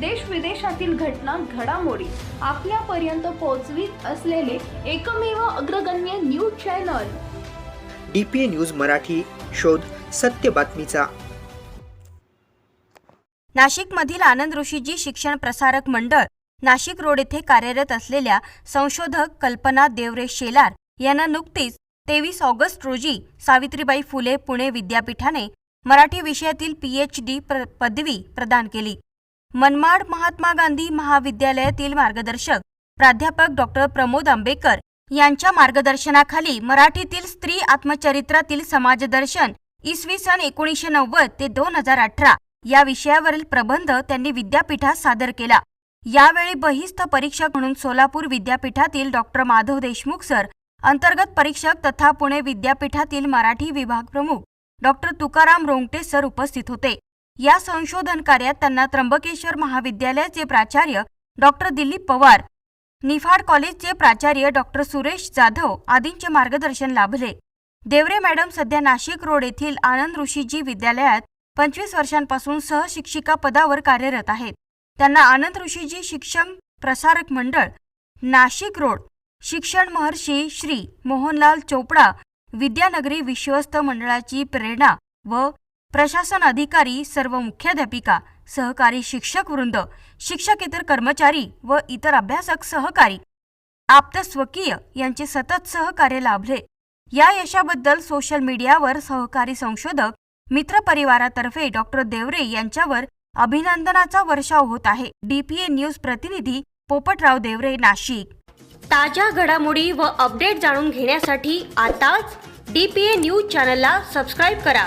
देश विदेशातील घटना घडामोडी आपल्यापर्यंत पोहोचवीत असलेले एकमेव अग्रगण्य news channel. D P A news Marathi शोध सत्य बातमीचा. नाशिकमधील आनंद ऋषीजी शिक्षण प्रसारक मंडळ नाशिक रोड येथे कार्यरत असलेल्या संशोधक कल्पना देवरे शेलार यांना नुकतीच तेवीस ऑगस्ट रोजी सावित्रीबाई फुले पुणे विद्यापीठाने मराठी विषयातील पीएच डी पदवी प्रदान केली. मनमाड महात्मा गांधी महाविद्यालयातील मार्गदर्शक प्राध्यापक डॉक्टर प्रमोद आंबेकर यांच्या मार्गदर्शनाखाली मराठीतील स्त्री आत्मचरित्रातील समाजदर्शन इसवी सन एकोणीसशे नव्वद ते दोन हजार अठरा या विषयावरील प्रबंध त्यांनी विद्यापीठात सादर केला. यावेळी बहिस्थ परीक्षक म्हणून सोलापूर विद्यापीठातील डॉक्टर माधव देशमुख सर अंतर्गत परीक्षक तथा पुणे विद्यापीठातील मराठी विभाग प्रमुख डॉक्टर तुकाराम रोंगटे सर उपस्थित होते. या संशोधन कार्यात त्यांना त्र्यंबकेश्वर महाविद्यालयाचे प्राचार्य डॉक्टर दिलीप पवार निफाड कॉलेजचे प्राचार्य डॉक्टर सुरेश जाधव आदींचे मार्गदर्शन लाभले. देवरे मॅडम सध्या नाशिक रोड येथील आनंद ऋषीजी विद्यालयात पंचवीस वर्षांपासून सहशिक्षिका पदावर कार्यरत आहेत. त्यांना आनंद ऋषीजी शिक्षण प्रसारक मंडळ नाशिक रोड शिक्षण महर्षी श्री मोहनलाल चोपडा विद्यानगरी विश्वस्त मंडळाची प्रेरणा व प्रशासन अधिकारी सर्व मुख्याध्यापिका सहकारी शिक्षक वृंद शिक्षकेतर कर्मचारी व इतर अभ्यासक सहकारी आप्त स्वकीय यांचे सतत सहकार्य लाभले. या यशाबद्दल सोशल मीडियावर सहकारी संशोधक मित्रपरिवारातर्फे डॉक्टर देवरे यांच्यावर अभिनंदनाचा वर्षाव होत आहे. डीपीए न्यूज प्रतिनिधी पोपटराव देवरे नाशिक. ताज्या घडामोडी व अपडेट जाणून घेण्यासाठी आताच डी पी ए न्यूज चॅनलला सबस्क्राईब करा.